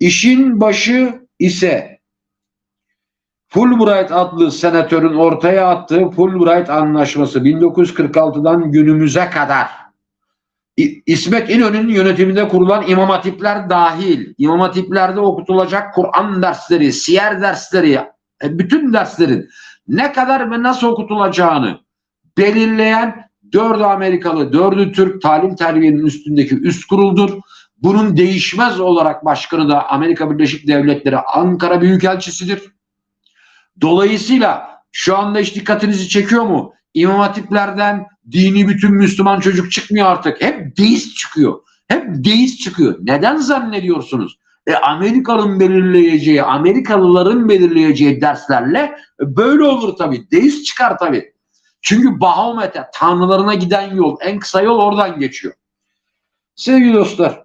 İşin başı ise Fulbright adlı senatörün ortaya attığı Fulbright Anlaşması 1946'dan günümüze kadar İsmet İnönü'nün yönetiminde kurulan imam hatipler dahil, imam hatiplerde okutulacak Kur'an dersleri, siyer dersleri, e, bütün derslerin ne kadar ve nasıl okutulacağını belirleyen dördü Amerikalı, dördü Türk talim terbiyenin üstündeki üst kuruldur. Bunun değişmez olarak başkanı da Amerika Birleşik Devletleri Ankara Büyükelçisidir. Dolayısıyla şu anda hiç dikkatinizi çekiyor mu? İmam hatiplerden dini bütün Müslüman çocuk çıkmıyor artık. Hep deist çıkıyor. Hep deist çıkıyor. Neden zannediyorsunuz? E Amerika'nın belirleyeceği, Amerikalıların belirleyeceği derslerle böyle olur tabii. Deist çıkar tabii. Çünkü Bahamut'e, tanrılarına giden yol, en kısa yol oradan geçiyor. Sevgili dostlar,